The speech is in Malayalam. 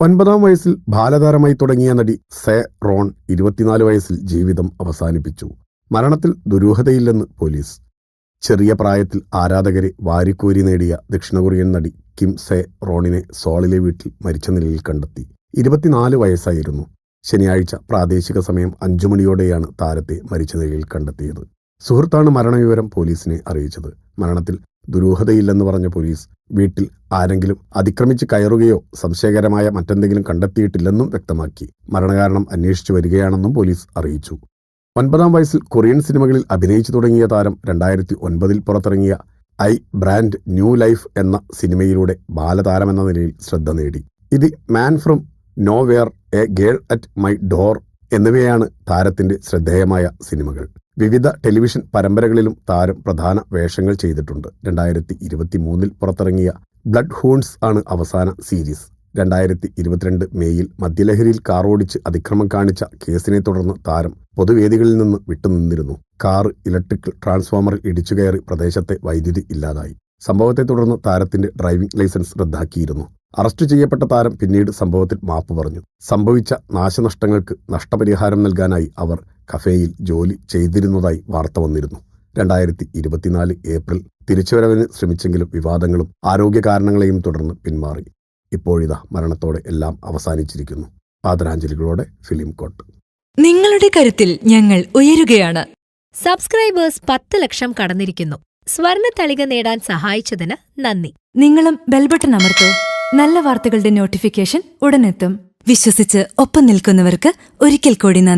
ഒൻപതാം വയസ്സിൽ ബാലതാരമായി തുടങ്ങിയ നടി സെ റോൺ ഇരുപത്തിനാല് വയസ്സിൽ ജീവിതം അവസാനിപ്പിച്ചു. മരണത്തിൽ ദുരൂഹതയില്ലെന്ന് പോലീസ്. ചെറിയ പ്രായത്തിൽ ആരാധകരെ വാരിക്കോരി നേടിയ ദക്ഷിണ കൊറിയൻ നടി കിം സെ റോണിനെ സോളിലെ വീട്ടിൽ മരിച്ച നിലയിൽ കണ്ടെത്തി. ഇരുപത്തിനാല് വയസ്സായിരുന്നു. ശനിയാഴ്ച പ്രാദേശിക സമയം അഞ്ചു മണിയോടെയാണ് താരത്തെ മരിച്ച നിലയിൽ കണ്ടെത്തിയത്. സുഹൃത്താണ് മരണവിവരം പോലീസിനെ അറിയിച്ചത്. മരണത്തിൽ ദുരൂഹതയില്ലെന്ന് പറഞ്ഞ പോലീസ് വീട്ടിൽ ആരെങ്കിലും അതിക്രമിച്ച് കയറുകയോ സംശയകരമായ മറ്റെന്തെങ്കിലും കണ്ടെത്തിയിട്ടില്ലെന്നും വ്യക്തമാക്കി. മരണകാരണം അന്വേഷിച്ചു വരികയാണെന്നും പോലീസ് അറിയിച്ചു. ഒൻപതാം വയസ്സിൽ കൊറിയൻ സിനിമകളിൽ അഭിനയിച്ചു തുടങ്ങിയ താരം രണ്ടായിരത്തി ഒൻപതിൽ പുറത്തിറങ്ങിയ ഐ ബ്രാൻഡ് ന്യൂ ലൈഫ് എന്ന സിനിമയിലൂടെ ബാലതാരമെന്ന നിലയിൽ ശ്രദ്ധ നേടി. ഇത് man from nowhere a girl at my door എന്നിവയാണ് താരത്തിന്റെ ശ്രദ്ധേയമായ സിനിമകൾ. വിവിധ ടെലിവിഷൻ പരമ്പരകളിലും താരം പ്രധാന വേഷങ്ങൾ ചെയ്തിട്ടുണ്ട്. രണ്ടായിരത്തി ഇരുപത്തി മൂന്നിൽ പുറത്തിറങ്ങിയ ബ്ലഡ് ഹോൺസ് ആണ് അവസാന സീരീസ്. രണ്ടായിരത്തി ഇരുപത്തിരണ്ട് മെയ്യിൽ മദ്യലഹരിയിൽ കാറോടിച്ച് അതിക്രമം കാണിച്ച കേസിനെ തുടർന്ന് താരം പൊതുവേദികളിൽ നിന്ന് വിട്ടുനിന്നിരുന്നു. കാർ ഇലക്ട്രിക്കൽ ട്രാൻസ്ഫോമറിൽ ഇടിച്ചു കയറി പ്രദേശത്തെ വൈദ്യുതി ഇല്ലാതായി. സംഭവത്തെ തുടർന്ന് താരത്തിന്റെ ഡ്രൈവിംഗ് ലൈസൻസ് റദ്ദാക്കിയിരുന്നു. അറസ്റ്റ് ചെയ്യപ്പെട്ട താരം പിന്നീട് സംഭവത്തിൽ മാപ്പ് പറഞ്ഞു. സംഭവിച്ച നാശനഷ്ടങ്ങൾക്ക് നഷ്ടപരിഹാരം നൽകാനായി അവർ കഫേയിൽ ജോലി ചെയ്തിരുന്നതായി വാർത്ത വന്നിരുന്നു. രണ്ടായിരത്തി ഇരുപത്തിനാല് ഏപ്രിൽ തിരിച്ചുവരവിന് ശ്രമിച്ചെങ്കിലും വിവാദങ്ങളും ആരോഗ്യ കാരണങ്ങളെയും തുടർന്ന് പിന്മാറി. ഇപ്പോഴിതാ മരണത്തോടെ എല്ലാം അവസാനിച്ചിരിക്കുന്നു. ആദരാഞ്ജലികളോടെ ഫിലിം കോട്ട്. നിങ്ങളുടെ കരുത്തിൽ ഞങ്ങൾ ഉയരുകയാണ്. സബ്സ്ക്രൈബേഴ്സ് പത്ത് ലക്ഷം കടന്നിരിക്കുന്നു. സ്വർണ തളിക നേടാൻ സഹായിച്ചതിന് നന്ദി. നിങ്ങളും ബെൽബട്ടൺ അമർത്തോ. നല്ല വാർത്തകളുടെ നോട്ടിഫിക്കേഷൻ ഉടനെത്തും. വിശ്വസിച്ച് ഒപ്പം നിൽക്കുന്നവർക്ക് ഒരിക്കൽ കൂടി നന്ദി.